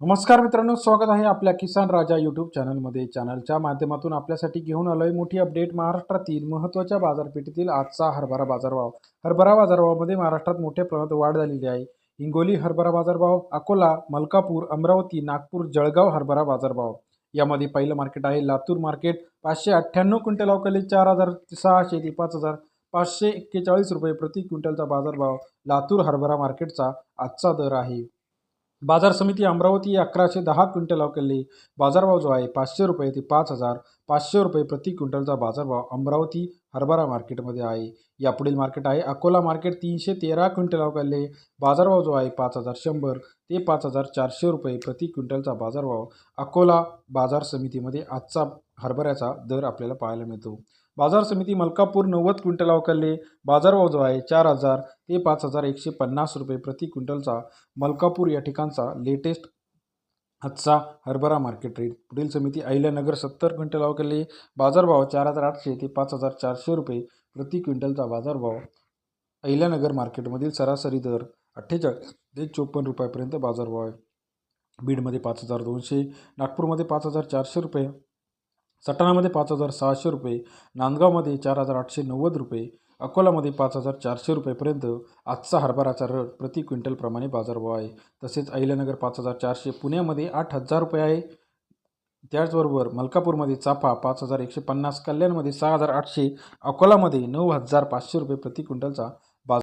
नमस्कार मित्रांनो स्वागत आहे आपल्या किसान राजा यूट्यूब चॅनलमध्ये चॅनलच्या माध्यमातून आपल्यासाठी घेऊन आलोय मोठी अपडेट महाराष्ट्रातील महत्त्वाच्या बाजारपेठेतील आजचा हरभरा बाजारभाव. हरभरा बाजारभावामध्ये महाराष्ट्रात मोठ्या प्रमाणात वाढ झालेली आहे. हिंगोली हरभरा बाजारभाव अकोला मलकापूर अमरावती नागपूर जळगाव हरभरा बाजारभाव. यामध्ये पहिलं मार्केट आहे लातूर मार्केट पाचशे अठ्ठ्याण्णव क्विंटल अवकाली चार हजार सहाशे ते पाच हजार पाचशे एक्केचाळीस रुपये प्रति क्विंटलचा बाजारभाव लातूर हरभरा मार्केटचा आजचा दर आहे. बाजार समिती अमरावती अकराशे दहा क्विंटल अवकली बाजारभाव जो आहे पाचशे रुपये ते पाच हजार पाचशे रुपये प्रति क्विंटलचा बाजारभाव अमरावती हरभरा मार्केटमध्ये आहे. यापुढील मार्केट आहे अकोला मार्केट तीनशे तेरा क्विंटल अवकले बाजारभाव जो आहे पाच हजार शंभर ते पाच हजार चारशे रुपये प्रति क्विंटलचा बाजारभाव अकोला बाजार समितीमध्ये आजचा हरभऱ्याचा दर आपल्याला पाहायला मिळतो. बाजार समिती मलकापूर नव्वद क्विंटल अवकले बाजारभाव जो आहे चार हजार ते पाच हजार एकशे पन्नास रुपये प्रति क्विंटलचा. मलकापूर या ठिकाणचा लेटेस्ट आजचा हरभरा मार्केट रेट पुढील समिती अहिल्यानगर सत्तर क्विंटल अवकले बाजारभाव चार हजार आठशे ते पाच हजार चारशे रुपये प्रति क्विंटलचा बाजारभाव अहिल्यानगर मार्केटमधील सरासरी दर अठ्ठेचाळीस ते चोपन्न रुपयापर्यंत बाजारभाव आहे. बीडमध्ये पाच हजार दोनशे नागपूरमध्ये पाच हजार चारशे रुपये. सटाणामध्ये पाच हजार सहाशे रुपये नांदगावमध्ये चार हजार आठशे नव्वद रुपये अकोलामध्ये पाच हजार चारशे रुपयेपर्यंत आजचा हरभराचा रट प्रति क्विंटलप्रमाणे बाजारभाव आहे. तसेच अहिल्यानगर पाच हजार चारशे पुण्यामध्ये आठ हजार रुपये आहे. त्याचबरोबर मलकापूरमध्ये चाफा पाच हजार एकशे पन्नास कल्याणमध्ये सहा हजार आठशे अकोलामध्ये नऊ हजार पाचशे रुपये प्रति क्विंटलचा